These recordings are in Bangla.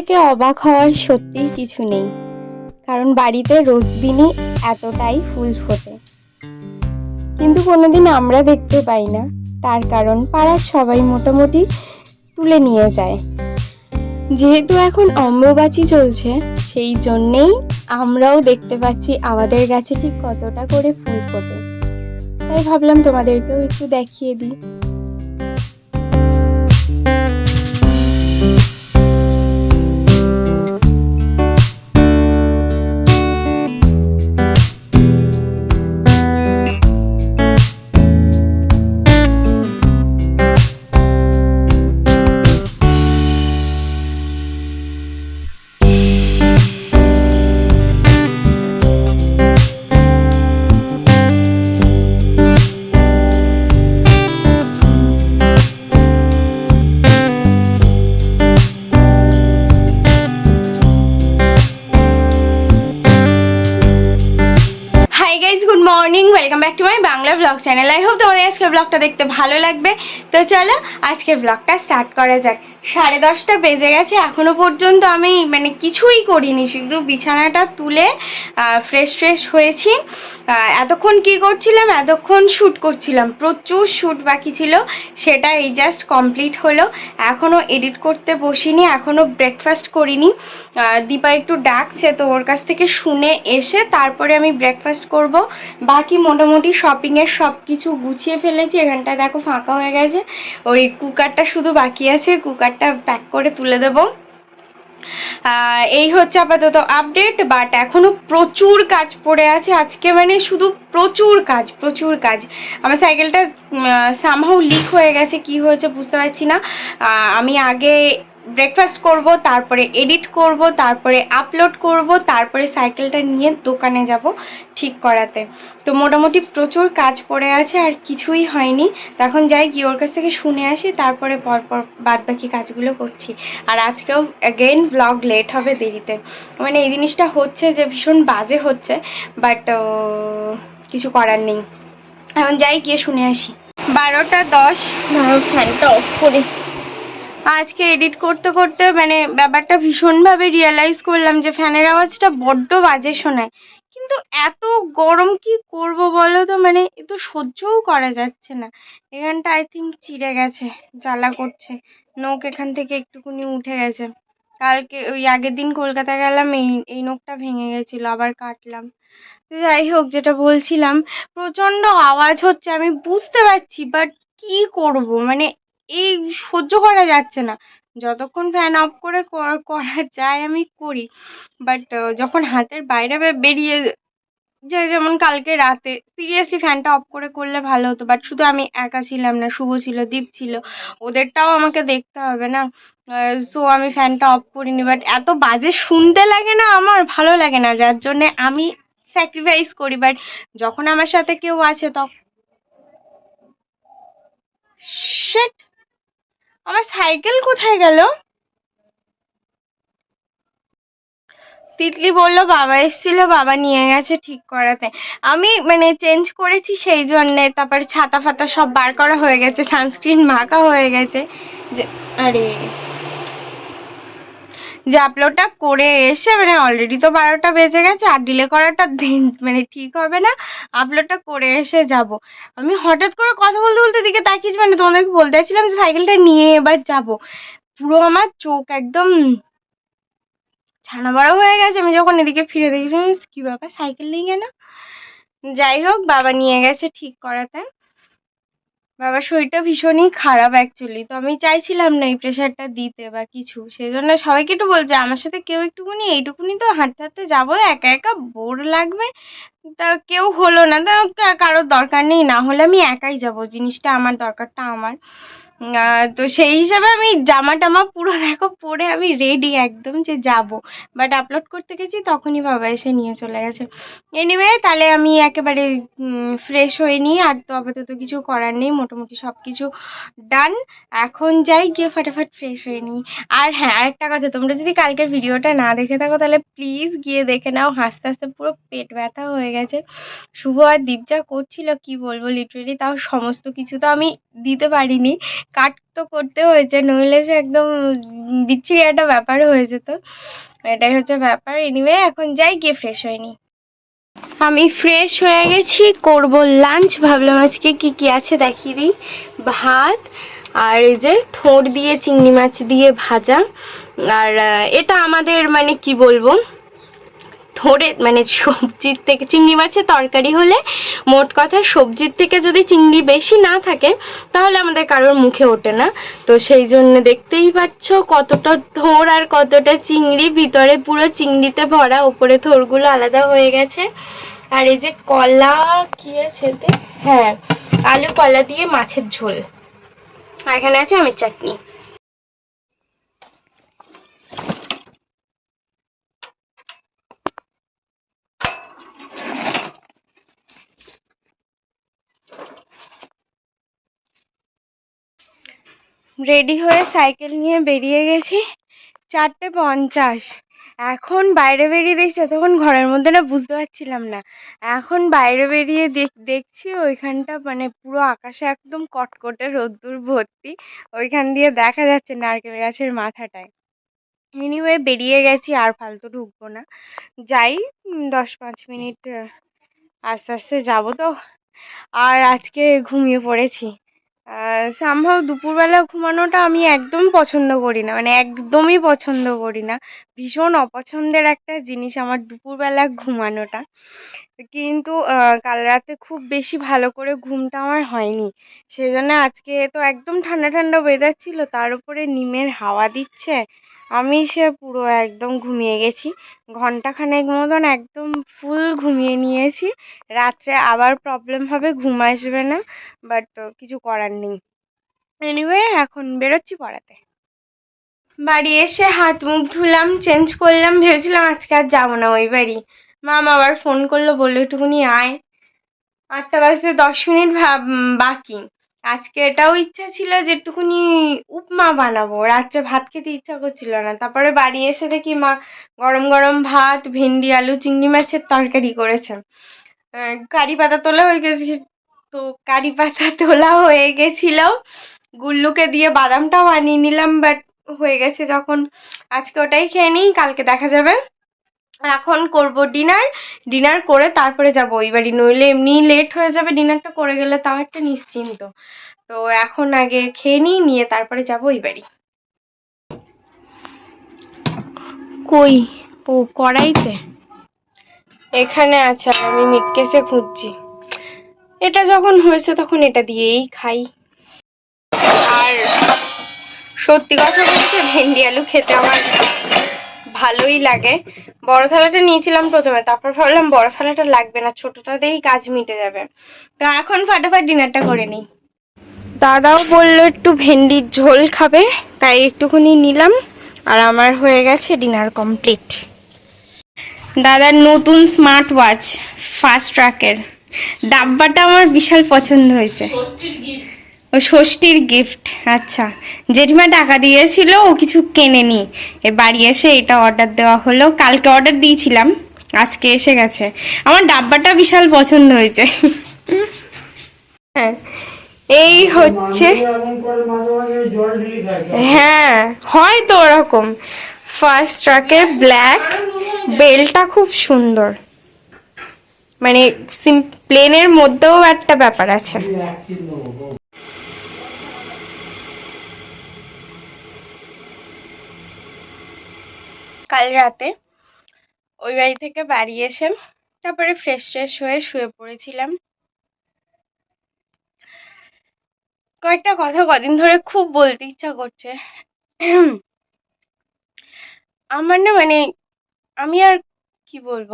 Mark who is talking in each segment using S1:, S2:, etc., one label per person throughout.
S1: দেখে অবাক হওয়ার সত্যিই কিছু নেই। কারণ বাড়িতে রোজ দিনই এতটাই ফুল ফোটে। কিন্তু কোনোদিন আমরা দেখতে পাই না। তার কারণ পাড়ার সবাই মোটামুটি তুলে নিয়ে যায়। যেহেতু এখন অম্বুবাচী চলছে, সেই জন্যেই আমরাও দেখতে পাচ্ছি আমাদের গাছে ঠিক কতটা করে ফুল ফোটে। তাই ভাবলাম তোমাদেরকেও একটু দেখিয়ে দিই। ব্লগ চ্যানেল আই হোপ তোমাদের আজকের ব্লগটা দেখতে ভালো লাগবে। তো চলো আজকে ব্লগটা স্টার্ট করা যাক। সাড়ে দশটা বেজে গেছে, এখনও পর্যন্ত আমি মানে কিছুই করিনি, শুধু বিছানাটা তুলে ফ্রেশ ফ্রেশ হয়েছি। এতক্ষণ কি করছিলাম? এতক্ষণ শ্যুট করছিলাম। প্রচুর শ্যুট বাকি ছিল, সেটা এই জাস্ট কমপ্লিট হলো। এখনও এডিট করতে বসিনি এখনও ব্রেকফাস্ট করিনি। দীপা একটু ডাকছে তো ওর কাছ থেকে শুনে এসে তারপরে আমি ব্রেকফাস্ট করব। বাকি মোটামুটি শপিংয়ের সব কিছু গুছিয়ে ফেলেছি, এখানটায় দেখো ফাঁকা হয়ে গেছে। ওই কুকারটা শুধু বাকি আছে কুকারটা প্যাক করে তুলে দেবো। এই হচ্ছে আপাতত আপডেট বাট এখনও প্রচুর কাজ পড়ে আছে। আজকে মানে শুধু প্রচুর কাজ প্রচুর কাজ। আমার সাইকেলটা সামহাও লিক হয়ে গেছে, কি হয়েছে বুঝতে পারছি না। আমি আগে ব্রেকফাস্ট করব, তারপরে এডিট করব, তারপরে আপলোড করব, তারপরে সাইকেলটা নিয়ে দোকানে যাব ঠিক করাতে। তো মোটামুটি প্রচুর কাজ পড়ে আছে আর কিছুই হয়নি। তো এখন যাই, গিয়ে ওর কাছ থেকে শুনে আসি, তারপরে পরপর বাদ বাকি কাজগুলো করছি। আর আজকেও অ্যাগেন ব্লগ লেট হবে দেরিতে। মানে এই জিনিসটা হচ্ছে যে ভীষণ বাজে হচ্ছে বাট কিছু করার নেই। এখন যাই, গিয়ে শুনে আসি। বারোটা দশ। ধরো ফ্যানটা অফ করি। আজকে এডিট করতে করতে মানে ব্যাপারটা ভীষণভাবে রিয়েলাইজ করলাম যে ফ্যানের আওয়াজটা বড্ড বাজে শোনায়। কিন্তু এত গরম কি করব বলো তো? মানে এ তো সহ্যও করা যাচ্ছে না। এখানটা আই থিঙ্ক চিড়ে গেছে, জ্বালা করছে। নখ এখান থেকে একটুকুনি উঠে গেছে। কালকে ওই আগের দিন কলকাতা গেলাম, এই এই নখটা ভেঙে গেছিল, আবার কাটলাম। তো যাই হোক, যেটা বলছিলাম, প্রচণ্ড আওয়াজ হচ্ছে, আমি বুঝতে পারছি বাট কি করব? মানে এই সহ্য করা যাচ্ছে না। যতক্ষণ ফ্যান অফ করে করা যায় আমি করি। বাট যখন হাতের বাইরে বেরিয়ে যায়, যেমন কালকে রাতে সিরিয়াসলি ফ্যানটা অফ করে করলে ভালো হতো। বাট শুধু আমি একা ছিলাম না, শুভ ছিল, দীপ ছিল, ওদেরটাও আমাকে দেখতে হবে না। সো আমি ফ্যানটা অফ করিনি। বাট এত বাজে শুনতে লাগে না আমার, ভালো লাগে না। যার জন্যে আমি স্যাক্রিফাইস করি। বাট যখন আমার সাথে কেউ আছে তখন শিট আমার সাইকেল কোথায় গেল? তিতলি বলল, বাবা এসেছিল, বাবা নিয়ে গেছে ঠিক করাতে। আমি মানে চেঞ্জ করেছি সেই জন্যে, তারপর ছাতা ফাতা সব বার করা হয়ে গেছে সানস্ক্রিন মাখা হয়ে গেছে। যে, আরে। যে আপলোডটা করে এসে মানে অলরেডি তো বারোটা বেজে গেছে, আর ডিলে করাটা মানে ঠিক হবে না। আপলোডটা করে এসে যাব। আমি হঠাৎ করে কথা বলতে বলতে দিকে তাকিয়েছি মানে তোমাদেরকে বলতে চাইছিলাম যে সাইকেলটা নিয়ে এবার যাব। পুরো আমার চোখ একদম ছানা বড় হয়ে গেছে। আমি যখন এদিকে ফিরে দেখেছি কি ব্যাপার, সাইকেল নিয়ে কেন? যাই হোক, বাবা নিয়ে গেছে ঠিক করাতে। বাবার শরীরটা ভীষণই খারাপ অ্যাকচুয়ালি তো আমি চাইছিলাম না এই প্রেশারটা দিতে বা কিছু। সেই জন্য সবাইকে একটু বলছে, আমার সাথে কেউ একটুকুনি, এইটুকুনি তো হাঁটতে হাঁটতে যাব, একা একা বোর লাগবে। তা কেউ হলো না। তা কারোর দরকার নেই, না হলে আমি একাই যাব। জিনিসটা আমার দরকারটা আমার। তো সেই হিসাবে আমি জামা টামা পুরো দেখো, পরে আমি রেডি একদম যে যাব। বাট আপলোড করতে গেছি তখনই বাবা এসে নিয়ে চলে গেছে। এনিওয়ে তাহলে আমি একেবারে ফ্রেশ হয়ে নিই। আর তো আপাতত কিছু করার নেই। মোটামুটি সব কিছু ডান এখন যাই গিয়ে ফাটাফাট ফ্রেশ হয়ে নিই। আর হ্যাঁ আরেকটা কথা, তোমরা যদি কালকের ভিডিওটা না দেখে থাকো, তাহলে প্লিজ গিয়ে দেখে নাও। হাসতে হাসতে পুরো পেট ব্যথা হয়ে গেছে। শুভ আর দীপ যা করছিল, কি বলব লিটারেলি তাও সমস্ত কিছু তো আমি দিতে পারিনি। কাট তো করতে হয়েছে, নইলে সে একদম বিচ্ছিরি একটা ব্যাপার হয়ে যেত। এটাই হচ্ছে ব্যাপার। এনিওয়ে এখন যাই, গিয়ে ফ্রেশ হয়ে নিই। আমি ফ্রেশ হয়ে গেছি, করব লাঞ্চ ভাবলাম আজকে কি কি আছে দেখিয়ে দিই। ভাত আর এই যে থোড় দিয়ে, চিংড়ি মাছ দিয়ে ভাজা। আর এটা আমাদের মানে কি বলব ধরে মানে সবজির থেকে চিংড়ি মাছের তরকারি হলে মোট কথা সবজির থেকে যদি চিংড়ি বেশি না থাকে, তাহলে আমাদের কারোর মুখে ওঠে না। তো সেই জন্য দেখতেই পাচ্ছ কতটা থোর আর কতটা চিংড়ি। ভিতরে পুরো চিংড়িতে ভরা, ওপরে থোরগুলো আলাদা হয়ে গেছে। আর এই যে কলা, কি আছে হ্যাঁ আলু কলা দিয়ে মাছের ঝোল। এখানে আছে আমের চাটনি। রেডি হয়ে সাইকেল নিয়ে বেরিয়ে গেছি চারটে পঞ্চাশ। এখন বাইরে বেরিয়ে দেখছি তখন ঘরের মধ্যে না বুঝতে পারছিলাম না। এখন বাইরে বেরিয়ে দেখ, দেখছি ওইখানটা মানে পুরো আকাশে একদম কটকটে রোদ্দুর ভর্তি। ওইখান দিয়ে দেখা যাচ্ছে নারকেল গাছের মাথাটায়। এনিওয়ে বেরিয়ে গেছি, আর ফালতু ঢুকবো না। যাই দশ পাঁচ মিনিট, আস্তে আস্তে যাব তো। আর আজকে ঘুমিয়ে পড়েছি। সামহাও দুপুরবেলা ঘুমানোটা আমি একদম পছন্দ করি না মানে একদমই পছন্দ করি না। ভীষণ অপছন্দের একটা জিনিস আমার দুপুরবেলা ঘুমানোটা। কিন্তু কাল রাতে খুব বেশি ভালো করে ঘুমটা আমার হয়নি। সেজন্য আজকে তো একদম ঠান্ডা ঠান্ডা ওয়েদার ছিল, তার উপরে নিমের হাওয়া দিচ্ছে। আমি সে পুরো একদম ঘুমিয়ে গেছি। ঘন্টাখানেক মতন একদম ফুল ঘুমিয়ে নিয়েছি। রাত্রে আবার প্রবলেম হবে, ঘুম আসবে না বাট কিছু করার নেই। এনিওয়ে এখন বেরোচ্ছি পড়াতে। বাড়ি এসে হাত মুখ ধুলাম চেঞ্জ করলাম, ভেবেছিলাম আজকে আর যাব না ওই বাড়ি। মাম আবার ফোন করল, বলল, একটুখানি আয়। আটটা বাজতে দশ মিনিট ভাব বাকি। আজকে এটাও ইচ্ছা ছিল যে একটুখানি উপমা বানাবো। রাত্রে ভাত খেতে ইচ্ছা করছিল না। তারপরে বাড়ি এসে দেখি মা গরম গরম ভাত, ভেন্ডি, আলু, চিংড়ি মাছের তরকারি করেছে। কারি পাতা তোলা হয়ে গেছে তো কারি পাতা তোলা হয়ে গেছিল। গুল্লুকে দিয়ে বাদামটাও আনিয়ে নিলাম বাট হয়ে গেছে যখন। আজকে ওটাই খেয়ে নিই, কালকে দেখা যাবে। এখন করব ডিনার। ডিনার করে তারপরে যাব। ওই বাড়ি নইলে এমনি লেট হয়ে যাবে ডিনারটা করে গেলে তাও একটা নিশ্চিন্ত। তো এখন আগে খেয়ে নিই নিয়ে তারপরে যাব ওই বাড়ি কই? ও কড়াইতে? এখানে আছে আমি মিটকেসে খুঁজছি। এটা যখন হয়েছে তখন এটা দিয়েই খাই। আর সত্যি কথা বলতে ভেন্ডি আলু খেতে আমার ভালোই লাগে। বড় থালাটা নিয়েছিলাম প্রথমে তারপর ভাবলাম বড় থালাটা লাগবে না ছোটটাতেই কাজ মিটে যাবে। তো এখন ফাটাফাট ডিনারটা করে নিই। দাদাও বলল একটু ভেন্ডির ঝোল খাবে তাই একটুখানি নিলাম আর আমার হয়ে গেছে ডিনার কমপ্লিট। দাদার নতুন স্মার্ট ওয়াচ ফাস্ট ট্র্যাকের। ডাব্বাটা আমার বিশাল পছন্দ হয়েছে। ও ষষ্ঠীর গিফট আচ্ছা। জেঠিমা টাকা দিয়েছিল, ও কিছু কেনেনি। এ বাড়ি এসে এটা অর্ডার দেওয়া হলো। কালকে অর্ডার দিয়েছিলাম, আজকে এসে গেছে। আমার ডাব্বাটা বিশাল পছন্দ হয়েছে। হ্যাঁ এই হচ্ছে হ্যাঁ হয় তো ওরকম ফার্স্ট ট্রাকের ব্ল্যাক বেলটা খুব সুন্দর। মানে প্লেনের মধ্যেও একটা ব্যাপার আছে। কাল রাতে ওই বাড়ি থেকে বাড়ি এসে তারপরে ফ্রেশ ফ্রেশ হয়ে শুয়ে পড়েছিলাম। কয়েকটা কথা কদিন ধরে খুব বলতে ইচ্ছা করছে। আমার না মানে আমি আর কি বলব?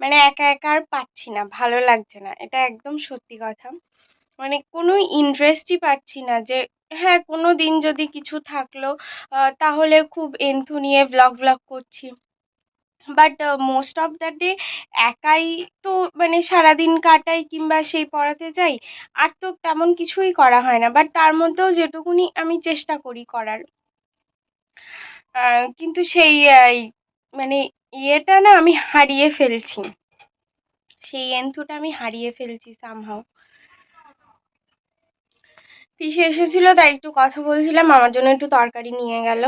S1: মানে একা একা আর পাচ্ছি না, ভালো লাগছে না, এটা একদম সত্যি কথা। মানে কোনো ইন্টারেস্টই পাচ্ছি না যে হ্যাঁ কোনো দিন যদি কিছু থাকল তাহলে খুব এন্থু নিয়ে ব্লগ ব্লগ করছি। But most of the day একাই তো মানে সারাদিন কাটাই কিংবা সেই পড়াতে যাই, আর তো তেমন কিছুই করা হয় না। বাট তার মধ্যেও যেটুকুনি আমি চেষ্টা করি করার। কিন্তু সেই মানে ইয়েটা না আমি হারিয়ে ফেলছি। সেই এন্থুটা আমি হারিয়ে ফেলছি সামহাও পিসে এসেছিল, তাই একটু কথা বলছিলাম, আমার জন্য একটু তরকারি নিয়ে গেল।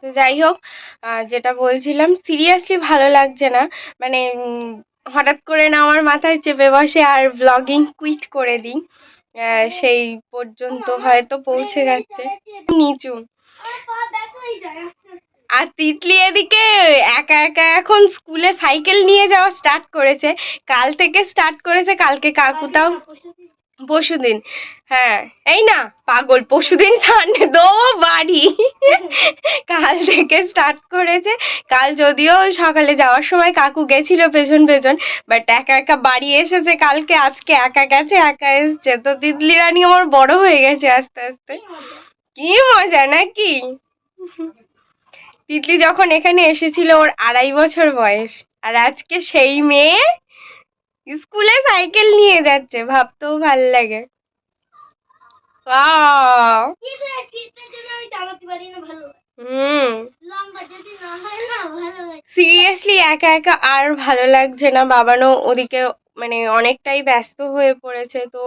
S1: তো যাই হোক যেটা বলছিলাম সিরিয়াসলি ভালো লাগছে না। মানে হঠাৎ করে না আমার মাথায় চেপে বসে আর ব্লগিং কুইট করে দিই। সেই পর্যন্ত হয়তো পৌঁছে যাচ্ছে। নিচু। আর তিতলি এদিকে একা একা এখন স্কুলে সাইকেল নিয়ে যাওয়া স্টার্ট করেছে। কাল থেকে স্টার্ট করেছে, কালকে কাকুতাও পরশুদিন হ্যাঁ এই না, পাগল পরশুদিন সানডে দো বাড়ি। কাল থেকে স্টার্ট করেছে। কাল যদিও সকালে যাওয়ার সময় কাকু গেছিল পেছন পেছন বাট একা একা বাড়ি এসেছে কালকে, আজকে একা গেছে, একা এসছে। তো তিতলি রানী আমার বড় হয়ে গেছে আস্তে আস্তে। কি মজা নাকি? তিতলি যখন এখানে এসেছিল, ওর আড়াই বছর বয়স। আর আজকে সেই মেয়ে স্কুলে সাইকেল নিয়ে যাচ্ছে, ভাবতেও ভালো লাগে। সিরিয়াসলি একা একা আর ভালো লাগছে না। বাবানও ওদিকে মানে অনেকটাই ব্যস্ত হয়ে পড়েছে, তো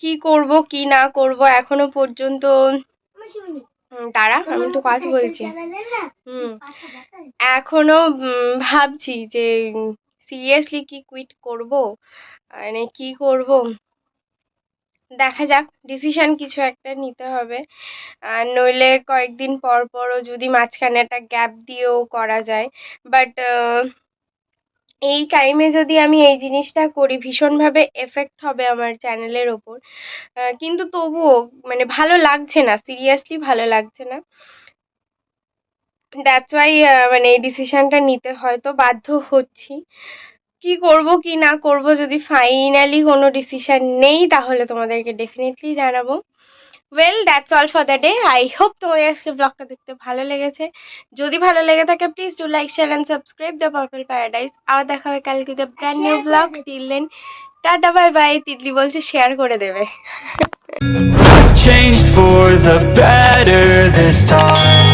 S1: কি করব, কি না করব এখনও পর্যন্ত দাঁড়া, আমি একটু কথা বলছি। হুম। এখনও ভাবছি যে সিরিয়াসলি কি কুইট করব? মানে কি করব? দেখা যাক ডিসিশন কিছু একটা নিতে হবে। আর নইলে কয়েকদিন পর পরও যদি মাঝখানে একটা গ্যাপ দিয়েও করা যায়। বাট এই টাইমে যদি আমি এই জিনিসটা করি, ভীষণভাবে এফেক্ট হবে আমার চ্যানেলের ওপর। কিন্তু তবুও মানে ভালো লাগছে না সিরিয়াসলি ভালো লাগছে না। দ্যাটস ওয়াই মানে এই ডিসিশনটা নিতে হয়তো বাধ্য হচ্ছি। কি করব কি না করব যদি ফাইনালি কোনো ডিসিশন নেই তাহলে তোমাদেরকে ডেফিনেটলি জানাব। Well that's all for the day I hope তোমাদের আজকে ব্লগটা দেখতে ভালো লেগেছে। যদি ভালো লেগে থাকে please do like share and subscribe the purple paradise আবার দেখা হবে কালকে the brand new vlog till then tata bye bye Titli বলছে শেয়ার করে দেবে।
S2: I've changed for the better this time.